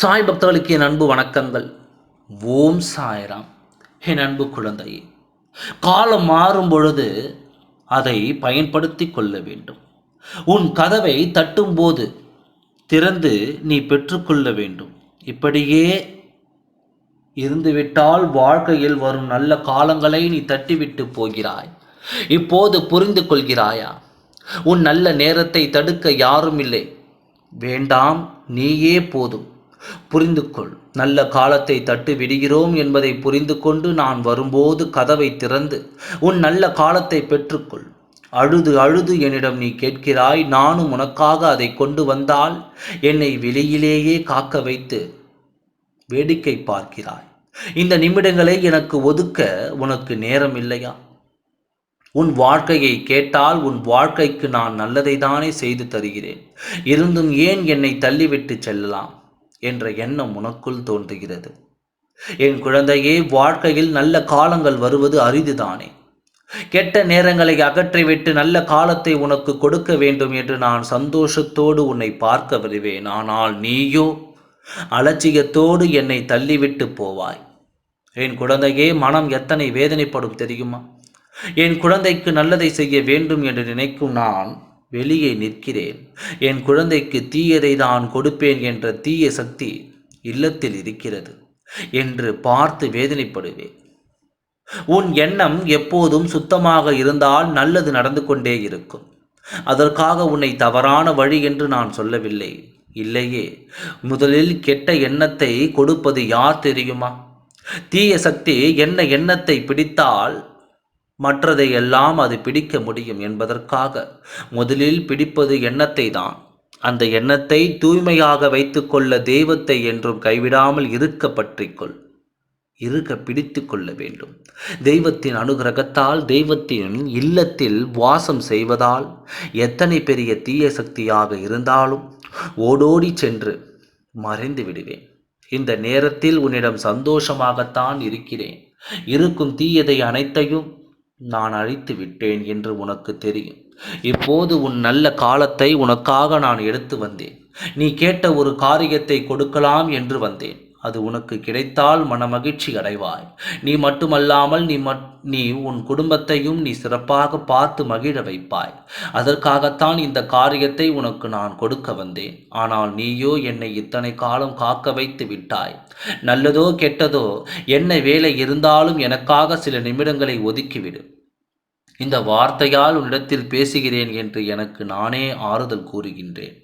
சாய் பக்தர்களுக்கு என் அன்பு வணக்கங்கள். ஓம் சாய்ராம். என் அன்பு குழந்தையே காலம் மாறும் பொழுது அதை பயன்படுத்தி கொள்ள வேண்டும். உன் கதவை தட்டும்போது திறந்து நீ பெற்றுக்கொள்ள வேண்டும். இப்படியே இருந்துவிட்டால் வாழ்க்கையில் வரும் நல்ல காலங்களை நீ தட்டிவிட்டு போகிறாய். இப்போது புரிந்து கொள்கிறாயா? உன் நல்ல நேரத்தை தடுக்க யாரும் இல்லை. வேண்டாம் நீயே போதும். புரிந்து கொள் நல்ல காலத்தை தட்டு விடுகிறோம் என்பதை புரிந்து கொண்டு நான் வரும்போது கதவை திறந்து உன் நல்ல காலத்தை பெற்றுக்கொள். அழுது அழுது என்னிடம் நீ கேட்கிறாய் நானும் உனக்காக அதை கொண்டு வந்தால் என்னை வெளியிலேயே காக்க வைத்து வேடிக்கை பார்க்கிறாய். இந்த நிமிடங்களை எனக்கு ஒதுக்க உனக்கு நேரம் இல்லையா? உன் வாழ்க்கையை கேட்டால் உன் வாழ்க்கைக்கு நான் நல்லதை தானே செய்து தருகிறேன். இருந்தும் ஏன் என்னை தள்ளிவிட்டு செல்லலாம்? என்ற எண்ணம் உனக்குள் தோன்றுகிறது. என் குழந்தையே வாழ்க்கையில் நல்ல காலங்கள் வருவது அரிதுதானே. கெட்ட நேரங்களை அகற்றிவிட்டு நல்ல காலத்தை உனக்கு கொடுக்க வேண்டும் என்று நான் சந்தோஷத்தோடு உன்னை பார்க்க வருவேன். ஆனால் நீயோ அலட்சியத்தோடு என்னை தள்ளிவிட்டு போவாய். என் குழந்தையே மனம் எத்தனை வேதனைப்படும் தெரியுமா? என் குழந்தைக்கு நல்லதை செய்ய வேண்டும் என்று நினைக்கும் நான் வெளியே நிற்கிறேன். என் குழந்தைக்கு தீயதை தான் கொடுப்பேன் என்ற தீய சக்தி இல்லத்தில் இருக்கிறது என்று பார்த்து வேதனைப்படுவேன். உன் எண்ணம் எப்போதும் சுத்தமாக இருந்தால் நல்லது நடந்து கொண்டே இருக்கும். அதற்காக உன்னை தவறான வழி என்று நான் சொல்லவில்லை. இல்லையே முதலில் கெட்ட எண்ணத்தை கொடுப்பது யார் தெரியுமா? தீய சக்தி என்ன எண்ணத்தை பிடித்தால் மற்றதை எல்லாம் அது பிடிக்க முடியும் என்பதற்காக முதலில் பிடிப்பது எண்ணத்தை தான் அந்த எண்ணத்தை தூய்மையாக வைத்துக்கொள்ள தெய்வத்தை என்றும் கைவிடாமல் இருக்க பற்றிக்கொள் இருக்க பிடித்து கொள்ள வேண்டும். தெய்வத்தின் அனுகிரகத்தால் தெய்வத்தின் இல்லத்தில் வாசம் செய்வதால் எத்தனை பெரிய தீய சக்தியாக இருந்தாலும் ஓடோடி சென்று மறைந்து விடுவேன். இந்த நேரத்தில் உன்னிடம் சந்தோஷமாகத்தான் இருக்கிறேன். இருக்கும் தீயதை அனைத்தையும் நான் அழித்து விட்டேன் என்று உனக்கு தெரியும். இப்போது உன் நல்ல காலத்தை உனக்காக நான் எடுத்து வந்தேன். நீ கேட்ட ஒரு காரியத்தை கொடுக்கலாம் என்று வந்தேன். அது உனக்கு கிடைத்தால் மனமகிழ்ச்சி அடைவாய். நீ மட்டுமல்லாமல் நீ மட் நீ உன் குடும்பத்தையும் நீ சிறப்பாக பார்த்து மகிழ வைப்பாய். அதற்காகத்தான் இந்த காரியத்தை உனக்கு நான் கொடுக்க வந்தேன். ஆனால் நீயோ என்னை இத்தனை காலம் காக்க வைத்து விட்டாய். நல்லதோ கெட்டதோ என்ன வேலை இருந்தாலும் எனக்காக சில நிமிடங்களை ஒதுக்கிவிடு. இந்த வார்த்தையால் உன்னிடத்தில் பேசுகிறேன் என்று எனக்கு நானே ஆறுதல் கூறுகின்றேன்.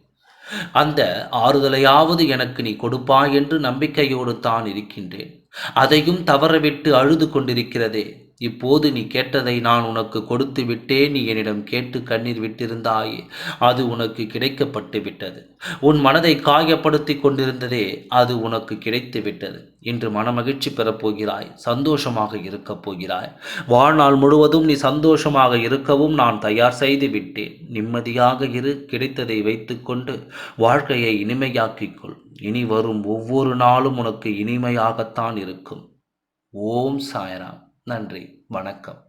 அந்த ஆறுதலையாவது எனக்கு நீ கொடுப்பாய் என்று நம்பிக்கையோடு தான் இருக்கின்றேன். அதையும் தவறவிட்டு அழுது கொண்டிருக்கிறதே. இப்போது நீ கேட்டதை நான் உனக்கு கொடுத்து விட்டேன். நீ என்னிடம் கேட்டு கண்ணீர் விட்டிருந்தாயே அது உனக்கு கிடைக்கப்பட்டு விட்டது. உன் மனதை காயப்படுத்தி கொண்டிருந்ததே அது உனக்கு கிடைத்து விட்டது. இன்று மனமகிழ்ச்சி பெறப்போகிறாய் சந்தோஷமாக இருக்கப் போகிறாய். வாழ்நாள் முழுவதும் நீ சந்தோஷமாக இருக்கவும் நான் தயார் செய்து விட்டேன். நிம்மதியாக இரு கிடைத்ததை வைத்துக்கொண்டு வாழ்க்கையை இனிமையாக்கிக்கொள். இனி வரும் ஒவ்வொரு நாளும் உனக்கு இனிமையாகத்தான் இருக்கும். ஓம் சாயராம். நன்றி. வணக்கம்.